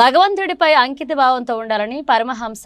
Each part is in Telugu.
భగవంతుడిపై అంకిత భావంతో ఉండాలని పరమహంస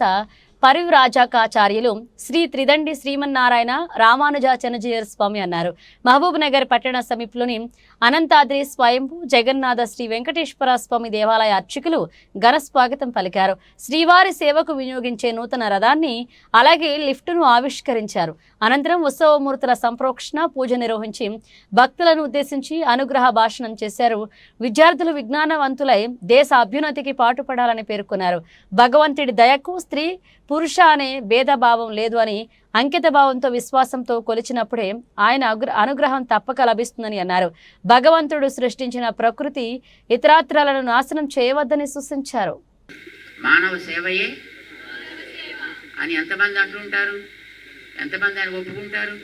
పరివ్రాజకాచార్యులు శ్రీ త్రిదండి శ్రీమన్నారాయణ రామానుజాచనజీయర్ స్వామి అన్నారు. మహబూబ్ నగర్ పట్టణ సమీపంలోని అనంతాద్రి స్వయంభూ జగన్నాథ శ్రీ వెంకటేశ్వర స్వామి దేవాలయ అర్చకులు ఘన స్వాగతం పలికారు. శ్రీవారి సేవకు వినియోగించే నూతన రథాన్ని అలాగే లిఫ్టును ఆవిష్కరించారు. అనంతరం ఉత్సవమూర్తుల సంప్రోక్షణ పూజ నిర్వహించి భక్తులను ఉద్దేశించి అనుగ్రహ భాషణం చేశారు. విద్యార్థులు విజ్ఞానవంతులై దేశ అభ్యున్నతికి పాటుపడాలని పేర్కొన్నారు. భగవంతుడి దయకు స్త్రీ పురుష అనే భేదభావం లేదు అని అంకిత భావంతో విశ్వాసంతో కొలిచినప్పుడే ఆయన అనుగ్రహం తప్పక లభిస్తుందని అన్నారు. భగవంతుడు సృష్టించిన ప్రకృతి ఇతరాత్రాలను నాశనం చేయవద్దని సూచించారు. మానవ సేవయే అని ఎంతమంది అంటుంటారు? ఎంతమంది ఆయన ఒప్పుకుంటారు?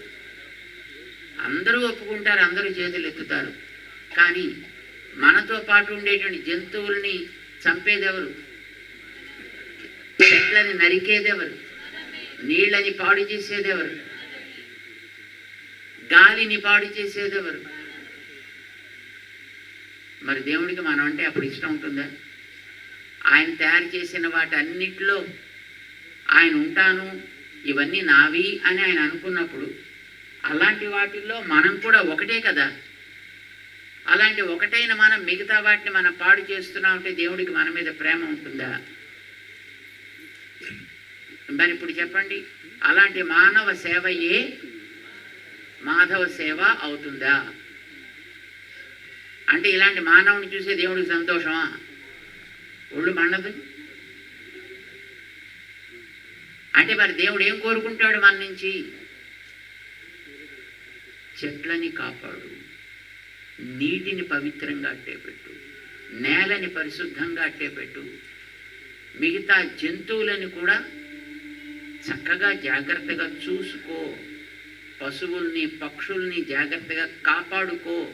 అందరూ ఒప్పుకుంటారు అందరూ చేతులు ఎత్తుతారు. కానీ మనతో పాటు ఉండేటువంటి జంతువుల్ని చంపేదెవరు? చెట్లని నరికేదెవరు? నీళ్ళని పాడు చేసేదెవరు? గాలిని పాడు చేసేదెవరు? మరి దేవుడికి మనం అంటే అప్పుడు ఇష్టం ఉంటుందా? ఆయన తయారు చేసిన వాటన్నిటిలో ఆయన ఉంటాను ఇవన్నీ నావి అని ఆయన అనుకున్నప్పుడు అలాంటి వాటిల్లో మనం కూడా ఒకటే కదా? అలాంటి ఒకటైన మనం మిగతా వాటిని మనం పాడు చేస్తున్నామంటే దేవుడికి మన మీద ప్రేమ ఉంటుందా? మరి ఇప్పుడు చెప్పండి. అలాంటి మానవ సేవయే మాధవ సేవ అవుతుందా? అంటే ఇలాంటి మానవుని చూసే దేవుడికి సంతోషమా? ఒళ్ళు మండదు. అంటే మరి దేవుడు ఏం కోరుకుంటాడు మన నుంచి? చెట్లని కాపాడు నీటిని పవిత్రంగా అట్టేపెట్టు నేలని పరిశుద్ధంగా అట్టేపెట్టు మిగతా జంతువులని కూడా చక్కగా జాగ్రత్తగా చూసుకో. పశువుల్ని పక్షుల్ని జాగ్రత్తగా కాపాడుకో.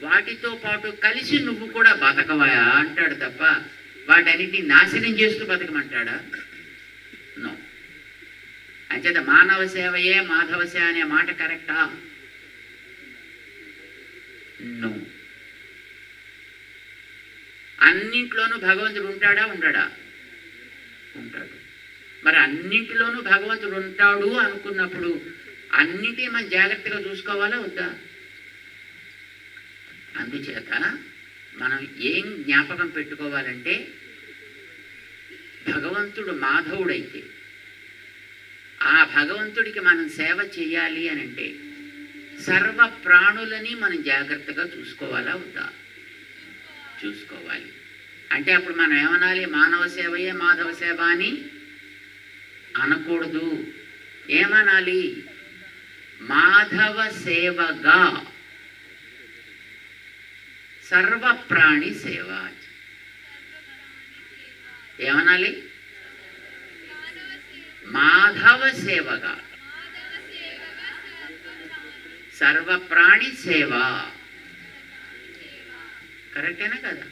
వాటితో పాటు కలిసి నువ్వు కూడా బతకవా అంటాడు తప్ప వాటన్నిటిని నాశనం చేస్తూ బతకమంటాడా? నో. అంచేత మానవ సేవయే మాధవ సేవ అనే మాట కరెక్టా? నో. అన్నింట్లోనూ భగవంతుడు ఉంటాడా? ఉండడా? ఉంటాడు. మరి అన్నింటిలోనూ భగవంతుడు ఉంటాడు అనుకున్నప్పుడు అన్నిటి మనం జాగ్రత్తగా చూసుకోవాలా వద్దా? అందుచేత మనం ఏం జ్ఞాపకం పెట్టుకోవాలంటే భగవంతుడు మాధవుడైతే ఆ భగవంతుడికి మనం సేవ చేయాలి అని అంటే సర్వ ప్రాణులని మనం జాగ్రత్తగా చూసుకోవాలా వద్దా? చూసుకోవాలి. అంటే అప్పుడు మనం ఏమనాలి? మానవ సేవయే మాధవ సేవ అని? అనకూడదు. ఏమనాలి? మాధవ సేవగా సర్వ ప్రాణి సేవ. ఏమనాలి? మాధవ సేవగా సర్వ ప్రాణి సేవ. కరెక్టేనా కదా?